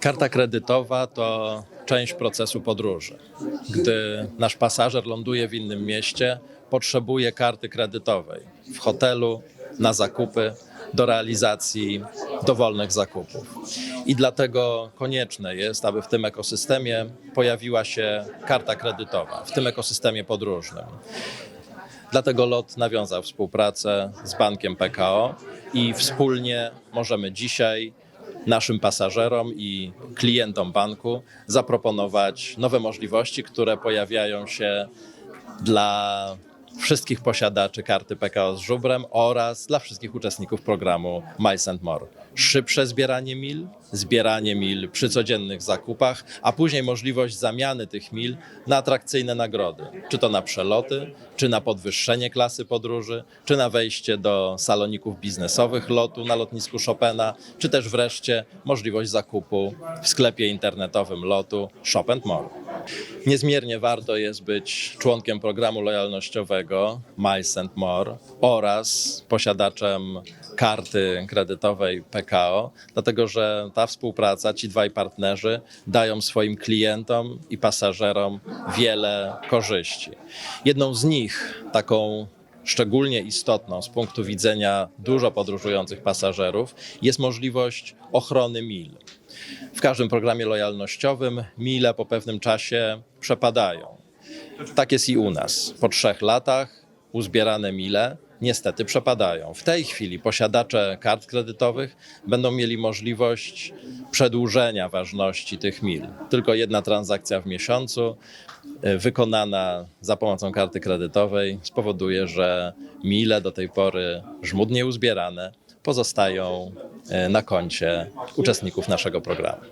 Karta kredytowa to część procesu podróży. Gdy nasz pasażer ląduje w innym mieście, potrzebuje karty kredytowej w hotelu, na zakupy, do realizacji dowolnych zakupów. I dlatego konieczne jest, aby w tym ekosystemie pojawiła się karta kredytowa, w tym ekosystemie podróżnym. Dlatego LOT nawiązał współpracę z bankiem PKO i wspólnie możemy dzisiaj naszym pasażerom i klientom banku zaproponować nowe możliwości, które pojawiają się dla wszystkich posiadaczy karty PKO z żubrem oraz dla wszystkich uczestników programu Miles and More. Szybsze zbieranie mil, zbieranie mil przy codziennych zakupach, a później możliwość zamiany tych mil na atrakcyjne nagrody, czy to na przeloty, czy na podwyższenie klasy podróży, czy na wejście do saloników biznesowych lotu na lotnisku Chopina, czy też wreszcie możliwość zakupu w sklepie internetowym lotu Shop and More. Niezmiernie warto jest być członkiem programu lojalnościowego Miles and More oraz posiadaczem karty kredytowej PKO, dlatego że ta współpraca, ci dwaj partnerzy dają swoim klientom i pasażerom wiele korzyści. Jedną z nich, taką szczególnie istotną z punktu widzenia dużo podróżujących pasażerów, jest możliwość ochrony mil. W każdym programie lojalnościowym mile po pewnym czasie przepadają. Tak jest i u nas. Po trzech latach uzbierane mile niestety przepadają. W tej chwili posiadacze kart kredytowych będą mieli możliwość przedłużenia ważności tych mil. Tylko jedna transakcja w miesiącu y, wykonana za pomocą karty kredytowej spowoduje, że mile do tej pory żmudnie uzbierane pozostają y, na koncie uczestników naszego programu.